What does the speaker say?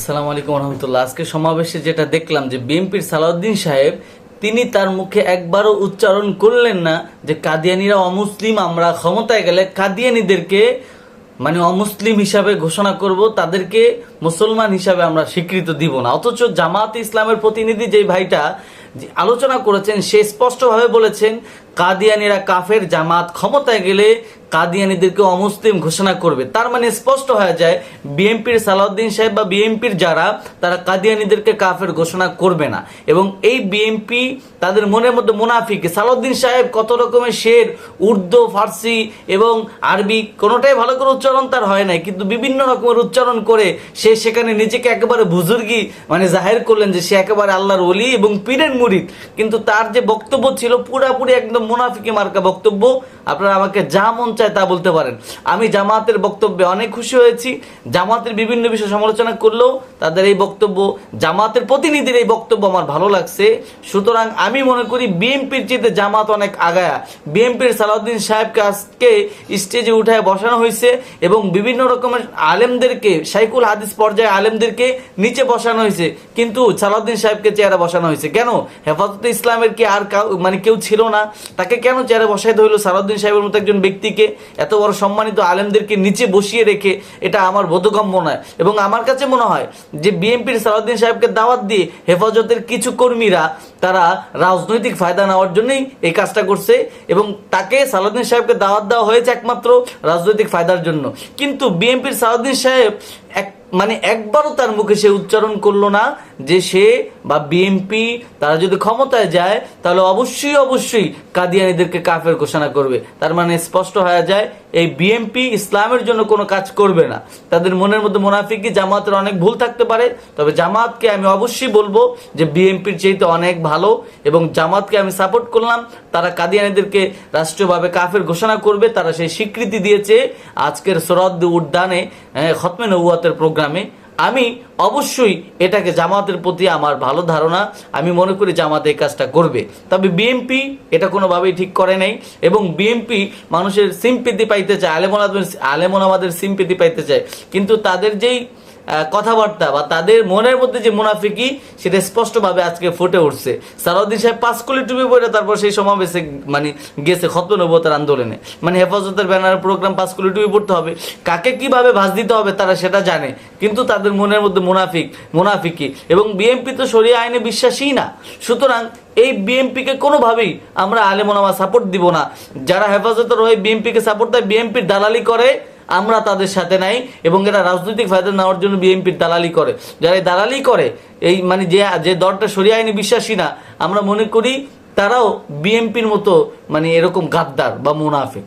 আসসালামু আলাইকুম রহমতুল্লাহ আজকে সমাবেশে যেটা দেখলাম যে বিএনপির সালাউদ্দিন সাহেব, তিনি তার মুখে একবারও উচ্চারণ করলেন না যে কাদিয়ানিরা অমুসলিম, আমরা ক্ষমতায় গেলে কাদিয়ানিদেরকে মানে অমুসলিম হিসাবে ঘোষণা করব, তাদেরকে মুসলমান হিসাবে আমরা স্বীকৃত দিব না। অথচ জামাত ইসলামের প্রতিনিধি যে ভাইটা আলোচনা করেছেন, সে স্পষ্টভাবে বলেছেন, কাদিয়ানিরা কাফের জামাত ক্ষমতায় গেলে কাদিয়ানিদেরকে অমুসলিম ঘোষণা করবে। তার মানে স্পষ্ট হয়ে যায়, বিএনপির সালাউদ্দিন সাহেব বা বিএনপির যারা, তারা কাদিয়ানিদেরকে কাফের ঘোষণা করবে না। এবং এই বিএনপি তাদের মনের মধ্যে মুনাফিক। সালাউদ্দিন সাহেব কত রকমের শের, উর্দু, ফার্সি এবং আরবি, কোনোটাই ভালো করে উচ্চারণ তার হয় নাই। কিন্তু বিভিন্ন রকমের উচ্চারণ করে সে সেখানে নিজেকে একেবারে বুজুর্গি মানে জাহের করলেন যে সে একেবারে আল্লাহর ওলি এবং পীরের মুরিদ। কিন্তু তার যে বক্তব্য ছিল পুরাপুরি একদম মুনাফিকি মার্কা বক্তব্য। আপনারা আমাকে যা মন চায় তা বলতে পারেন। আমি জামাতের বক্তব্যে অনেক খুশি হয়েছি। জামাতের বিভিন্ন বিষয় সমালোচনা করলেও তাদের এই বক্তব্য, জামাতের প্রতিনিধির এই বক্তব্য আমার ভালো লাগছে। সুতরাং আমি মনে করি বিএনপির চেয়ে জামাত অনেক আগায়া। বিএনপির সালাউদ্দিন সাহেবকে আজকে স্টেজে উঠায় বসানো হয়েছে এবং বিভিন্ন রকমের আলেমদেরকে, সাইকুল হাদিস পর্যায়ে আলেমদেরকে নিচে বসানো হয়েছে। কিন্তু সালাউদ্দিন সাহেবকে চেয়ারে বসানো হয়েছে। কেন? হেফাজতে ইসলামের কি আর মানে কেউ ছিল না? তাকে কেন চেয়ারে বসাইতে হইল সালাউদ্দিন সাহেবের মতো একজন ব্যক্তিকে এত বড় সম্মানিত আলেমদেরকে নিচে বসিয়ে রেখে এটা আমার বোধগম্য নয়। এবং আমার কাছে মনে হয় যে বিএনপির সালাউদ্দিন সাহেবকে দাওয়াত দিয়ে হেফাজতের কিছু কর্মীরা তারা রাজনৈতিক ফায়দা নেওয়ার জন্যই এই কাজটা করছে এবং তাকে সালাউদ্দিন সাহেবকে দাওয়াত দেওয়া হয়েছে একমাত্র রাজনৈতিক ফায়দার জন্য। কিন্তু বিএনপির সালাউদ্দিন সাহেব এক মানে একবারও তার মুখে সে উচ্চারণ করল না যে সে বা বিএনপি তারা যদি ক্ষমতায় যায়, তাহলে অবশ্যই অবশ্যই কাদিয়ানিদেরকে কাফের ঘোষণা করবে। তার মানে স্পষ্ট হয়ে যায় এই বিএনপি ইসলামের জন্য কোনো কাজ করবে না। তাদের মনের মধ্যে মোনাফিকি জামাতের অনেক ভুল থাকতে পারে। তবে জামাতকে আমি অবশ্যই বলব যে বিএনপির চাইতে অনেক ভালো এবং জামাতকে আমি সাপোর্ট করলাম। তারা কাদিয়ানিদেরকে রাষ্ট্রীয়ভাবে কাফের ঘোষণা করবে। তারা সেই স্বীকৃতি দিয়েছে আজকের সরদ উদ্যানে আহ, খতমে নবুয়াতের প্রোগ্রামে। আমি অবশ্যই এটাকে জামাতের প্রতি আমার ভালো ধারণা। আমি মনে করি জামাত এই কাজটা করবে। তবে বিএনপি এটা কোনোভাবেই ঠিক করে নাই এবং বিএনপি মানুষের সিম্পিতি পাইতে চায় আলেমন আলেমন আমাদের সিম্পিতি পাইতে চায়। কিন্তু তাদের যেই কথাবার্তা বা তাদের মনের মধ্যে যে মুনাফিকি, সেটা স্পষ্টভাবে আজকে ফুটে উঠছে। সালাউদ্দিন সাহেব পাঁচ কোটি টুপি পরে তারপর সেই সমাবেশে মানে গেছে খতম নবতার আন্দোলনে। মানে হেফাজতের ব্যানার প্রোগ্রাম পাঁচ কোটি টুপি পড়তে হবে। কাকে কীভাবে ভাজ দিতে হবে তারা সেটা জানে। কিন্তু তাদের মনের মধ্যে মুনাফিক, মুনাফিকি। এবং বিএনপি তো সরিয়ে আইনে বিশ্বাসী না। সুতরাং এই বিএনপিকে কোনোভাবেই আমরা আলেমোনামা সাপোর্ট দিব না। যারা হেফাজতের হয়ে বিএনপিকে সাপোর্ট দেয় বিএনপির দালালি করে আমরা তাদের সাথে নাই এবং এরা রাজনৈতিক ফায়দা নেওয়ার জন্য বিএনপির দালালি করে। যারা দালালি করে, এই মানে যে যে দলটা সরিয়ে আইনি বিশ্বাসী না, আমরা মনে করি তারাও বিএনপির মতো মানে এরকম গাদ্দার বা মুনাফিক।